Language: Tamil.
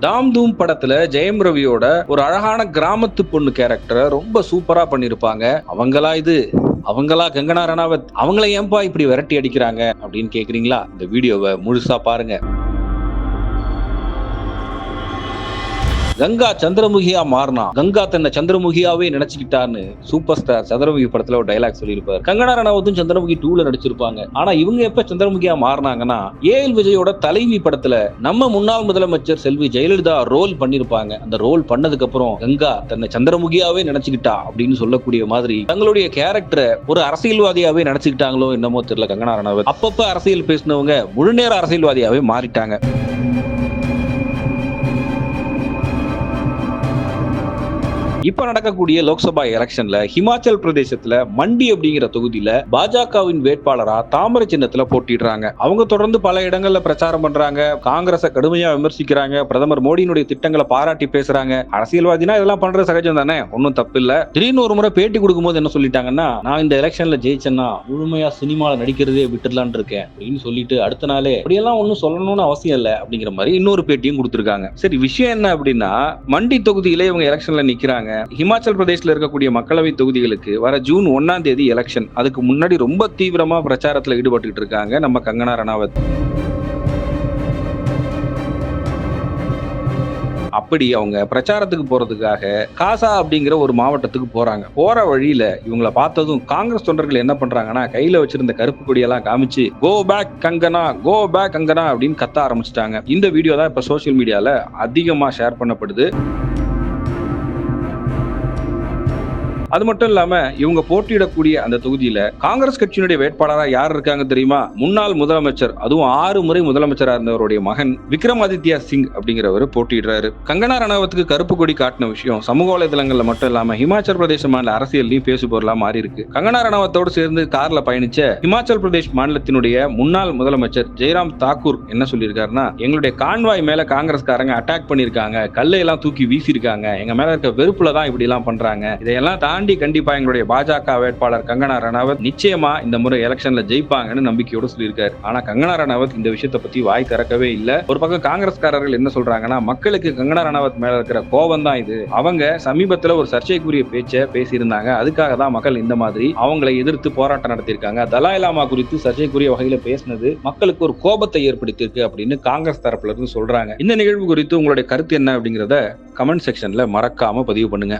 தாம் தூம் படத்துல ஜெயம் ரவியோட ஒரு அழகான கிராமத்து பொண்ணு கேரக்டரை ரொம்ப சூப்பரா பண்ணிருப்பாங்க. அவங்களா இது? அவங்களா கங்கனா ரணாவத்? அவங்கள ஏன்பா இப்படி விரட்டி அடிக்கிறாங்க? அப்படின்னு கேக்குறீங்களா? இந்த வீடியோவை முழுசா பாருங்க. கங்கா சந்திரமுகியா மாறினா கங்கா தன்னை சந்திரமுகியாவே நினைச்சுக்கிட்டான்னு சூப்பர் ஸ்டார் சந்திரமுகி படத்துல ஒரு டைலாக் சொல்லியிருப்பாரு. கங்கனா ரனாவத்தும் சந்திரமுகி டூல நடிச்சிருப்பாங்க. ஆனா இவங்க எப்ப சந்திரமுகியா மாறினாங்கன்னா ஏஎல் விஜயோட தலைவி படத்துல நம்ம முன்னாள் முதலமைச்சர் செல்வி ஜெயலலிதா ரோல் பண்ணிருப்பாங்க அந்த ரோல் பண்ணதுக்கு அப்புறம் கங்கா தன்னை சந்திரமுகியாவே நினைச்சுக்கிட்டா அப்படின்னு சொல்லக்கூடிய மாதிரி தங்களுடைய கேரக்டரை ஒரு அரசியல்வாதியாவே நினைச்சுக்கிட்டாங்களோ என்னமோ தெரியல கங்கனா ரணாவத். அப்பப்ப அரசியல் பேசினவங்க முழுநேர அரசியல்வாதியாவே மாறிட்டாங்க. இப்ப நடக்கக்கூடிய லோக்சபா எலெக்ஷன்ல ஹிமாச்சல் பிரதேசத்துல மண்டி அப்படிங்கிற தொகுதியில பாஜகவின் வேட்பாளரா தாமரை சின்னத்துல போட்டிடுறாங்க அவங்க தொடர்ந்து பல இடங்கள்ல பிரச்சாரம் பண்றாங்க. காங்கிரஸை கடுமையா விமர்சிக்கிறாங்க. பிரதமர் மோடியினுடைய திட்டங்களை பாராட்டி பேசுறாங்க. அரசியல்வாதினா இதெல்லாம் பண்றது சகஜம் தானே? ஒன்னும் தப்பு இல்ல திடீர்னு ஒரு முறை பேட்டி கொடுக்கும்போது என்ன சொல்லிட்டாங்கன்னா நான் இந்த எலெக்ஷன்ல ஜெயிச்சேன்னா முழுமையா சினிமால நடிக்கிறதே விட்டுடலான் இருக்கேன் அப்படின்னு சொல்லிட்டு அடுத்த நாளே அப்படியெல்லாம் ஒன்னும் சொல்லணும்னு அவசியம் இல்லை அப்படிங்கிற மாதிரி இன்னொரு பேட்டியும் கொடுத்துருக்காங்க. சரி விஷயம் என்ன அப்படின்னா மண்டி தொகுதியில இவங்க எலெக்ஷன்ல நிக்கிறாங்க. ஹிமாச்சல் பிரதேஷ்ல இருக்கக்கூடிய மக்களவை தொகுதிகளுக்கு வர ஜூன் ஒன்னாம் தேதி எலெக்ஷன் அதுக்கு முன்னாடி ரொம்ப தீவிரமா பிரச்சாரத்துல ஈடுபட்டு இருக்காங்க நம்ம கங்கனா ரணாவத். அப்படி அவங்க பிரச்சாரத்துக்கு போறதுக்காக காசா அப்படிங்கிற ஒரு மாவட்டத்துக்கு போறாங்க. போற வழியில இவங்கள பார்த்ததும் காங்கிரஸ் தொண்டர்கள் என்ன பண்றாங்கன்னா கையில வச்சிருந்த கருப்பு கொடியெல்லாம் காமிச்சு go back Kangana go back Kangana அப்படின்னு கத்த ஆரம்பிச்சிட்டாங்க. இந்த வீடியோ தான் இப்ப சோசியல் மீடியால அதிகமா ஷேர் பண்ணப்படுது. அது மட்டும் இல்லாம இவங்க போட்டியிடக்கூடிய அந்த தொகுதியில காங்கிரஸ் கட்சியினுடைய வேட்பாளரா யார் இருக்காங்க தெரியுமா? முன்னாள் முதலமைச்சர் அதுவும் ஆறு முறை முதலமைச்சரா இருந்தவருடைய மகன் விக்ரமாதித்யா சிங் அப்படிங்கிறவர் போட்டியிடுறாரு. கங்கனா ரணாவத்துக்கு கருப்பு கொடி காட்டின விஷயம் சமூக வலைதளங்கள்ல மட்டும் இல்லாம ஹிமாச்சல் பிரதேச மாநில அரசியல்லையும் பேசு பொருளா மாறி இருக்கு கங்கனா ரணாவத்தோடு சேர்ந்து கார்ல பயணிச்ச ஹிமாச்சல் பிரதேஷ் மாநிலத்தினுடைய முன்னாள் முதலமைச்சர் ஜெயராம் தாக்கூர் என்ன சொல்லியிருக்காருன்னா எங்களுடைய கான்வாய் மேல காங்கிரஸ்காரங்க அட்டாக் பண்ணிருக்காங்க கல்லை எல்லாம் தூக்கி வீசியிருக்காங்க. எங்க மேல இருக்க வெறுப்புல தான் இப்படி எல்லாம் பண்றாங்க. இதையெல்லாம் தாண்டி கண்டிப்பா எங்களுடைய பாஜக வேட்பாளர் கங்கனா ரணாவத் நிச்சயமா இந்த முறை எலெக்ஷன்ல ஜெயிப்பாங்கன்னு நம்பிக்கையோட சொல்லியிருக்காரு. ஆனா கங்கனா ரணாவத் இந்த விஷயத்தை பத்தி வாய் திறக்கவே இல்ல. ஒரு பக்கம் காங்கிரஸ்காரர்கள் என்ன சொல்றாங்கன்னா மக்களுக்கு கங்கனா ரணாவத் மேல இருக்கிற கோபம் தான் இது. அவங்க சமீபத்துல ஒரு சர்ச்சைக்குரிய பேச்சை பேசியிருந்தாங்க. அதுக்காக தான் மக்கள் இந்த மாதிரி அவங்களை எதிர்த்து போராட்டம் நடத்தியிருக்காங்க. தலாய் லாமா குறித்து சர்ச்சைக்குரிய வகையில பேசினது மக்களுக்கு ஒரு கோபத்தை ஏற்படுத்தியிருக்கு அப்படின்னு காங்கிரஸ் தரப்புல இருந்து சொல்றாங்க. இந்த நிகழ்வு குறித்து உங்களுடைய கருத்து என்ன அப்படிங்கறத கமெண்ட் செக்ஷன்ல மறக்காம பதிவு பண்ணுங்க.